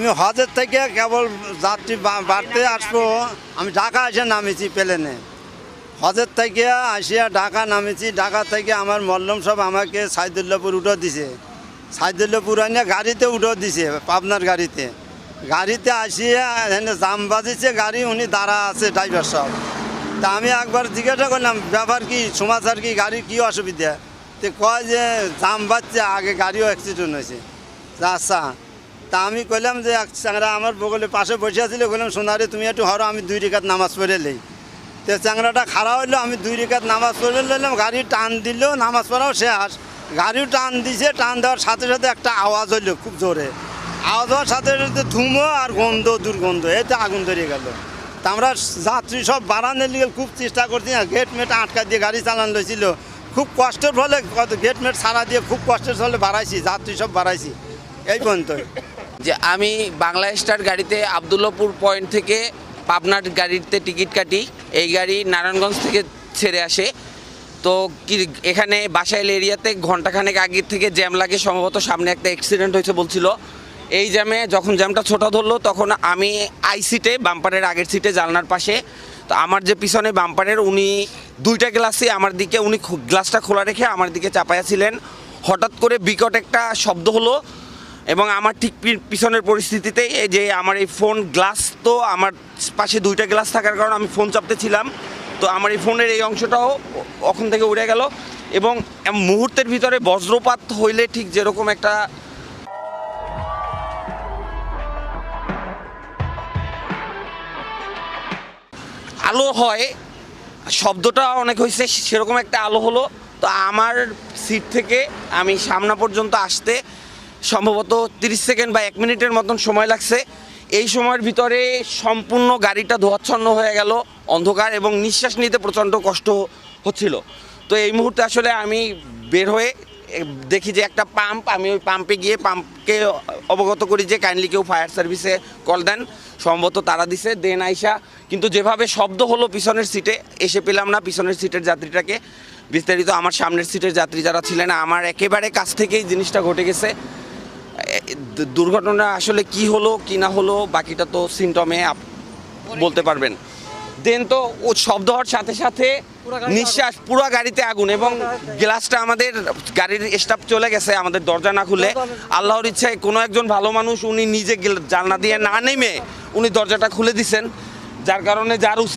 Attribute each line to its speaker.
Speaker 1: আমি হজের থেকে কেবল যাত্রী বাড়তে আসব। আমি ঢাকা এসে নামেছি প্লেনে। হজের থেকে আসিয়া ঢাকা নামেছি ঢাকা থেকে আমার মল্লম সব আমাকে সাইদুল্লাপুর উঠো দিছে। সাইদুল্লাপুর আনিয়া গাড়িতে উঠো দিছে, পাবনার গাড়িতে। গাড়িতে আসিয়া এখানে জাম বাজিছে, গাড়ি উনি দাঁড়া আছে ড্রাইভার সব। তা আমি একবার জিজ্ঞাসা করলাম, ব্যাপার কি? সমাচার কি? গাড়ির কি অসুবিধা? তো কয় যে, জাম বাজছে, আগে গাড়িও অ্যাক্সিডেন্ট হয়েছে। আচ্ছা তা আমি কইলাম যে এক চাংরা আমার বগলে পাশে বসে আছিল বললাম সোনারে তুমি একটু হরো, আমি দুই রেখাত নামাজ পড়ে লই। তো চাংরাটা খারাপ হইল, আমি দুই রেখাত নামাজ পড়ে লইলাম, গাড়ি টান দিল, নামাজ পড়াও শেষ। গাড়িও টান দিছে, টান দেওয়ার সাথে সাথে একটা আওয়াজ হইল খুব জোরে। আওয়াজ হওয়ার সাথে সাথে ধুমো আর গন্ধ, দুর্গন্ধ এতে আগুন ধরে গেল। তা আমরা যাত্রী সব বাড়ানোর লিগে খুব চেষ্টা করছি না গেট মেট আটকা দিয়ে গাড়ি চালান লইছিল। খুব কষ্টের ফলে গেট মেট সারা দিয়ে খুব কষ্টের ফলে বাড়াইছি, যাত্রী সব বাড়াইছি, এই পর্যন্ত
Speaker 2: যে আমি বাংলা স্টার গাড়িতে আবদুল্লাপুর পয়েন্ট থেকে পাবনার গাড়িতে টিকিট কাটি, এই গাড়ি নারায়ণগঞ্জ থেকে ছেড়ে আসে। তো কি এখানে বাসাইল এরিয়াতে ঘন্টাখানেক আগের থেকে জ্যাম লাগে, সম্ভবত সামনে একটা অ্যাক্সিডেন্ট হয়েছে বলছিল। এই জ্যামে যখন জ্যামটা ছোটা ধরলো, তখন আমি আই সিটে, বাম্পারের আগের সিটে, জানলার পাশে। তো আমার যে পিছনে বাম্পারের, উনি দুইটা গ্লাসই আমার দিকে, উনি গ্লাসটা খোলা রেখে আমার দিকে চাপাইয়াছিলেন হঠাৎ করে বিকট একটা শব্দ হলো। এবং আমার ঠিক পিছনের পরিস্থিতিতে যে আমার এই ফোন গ্লাস তো আমার পাশে দুইটা গ্লাস থাকার কারণে আমি ফোন চাপতেছিলাম তো আমার এই ফোনের এই অংশটাও ওখান থেকে উড়ে গেল এবং মুহূর্তের ভিতরে বজ্রপাত হইলে ঠিক যেরকম একটা আলো হয়, শব্দটা অনেক হয়েছে সেরকম একটা আলো হলো। তো আমার সিট থেকে আমি সামনা পর্যন্ত আসতে সম্ভবত তিরিশ সেকেন্ড বা এক মিনিটের মতন সময় লাগছে। এই সময়ের ভিতরে সম্পূর্ণ গাড়িটা ধোয়াচ্ছন্ন হয়ে গেল, অন্ধকার এবং নিঃশ্বাস নিতে প্রচণ্ড কষ্ট হচ্ছিল। তো এই মুহূর্তে আসলে আমি বের হয়ে দেখি যে একটা পাম্প, আমি ওই পাম্পে গিয়ে পাম্পকে অবগত করি যে কাইন্ডলি কেউ ফায়ার সার্ভিসে কল দেন, সম্ভবত তারা দিছে, দেন আইসা কিন্তু যেভাবে শব্দ হলো পিছনের সিটে, এসে পেলাম না পিছনের সিটের যাত্রীটাকে। বিস্তারিত আমার সামনের সিটের যাত্রী যারা ছিলেন, আমার একেবারে কাছ থেকেই জিনিসটা ঘটে গেছে। দুর্ঘটনা আসলে কি হলো কি না হলো বাকিটা তো সিমটমে বলতে পারবেন। দেন তো ও শব্দ হওয়ার সাথে সাথে নিঃশ্বাস পুরো গাড়িতে আগুন এবং গ্লাসটা আমাদের গাড়ির স্টাফ চলে গেছে আমাদের দরজা না খুলে। আল্লাহর ইচ্ছায় কোনো একজন ভালো মানুষ উনি নিজে জানলা দিয়ে না নেমে উনি দরজাটা খুলে দিছেন। যার কারণে যার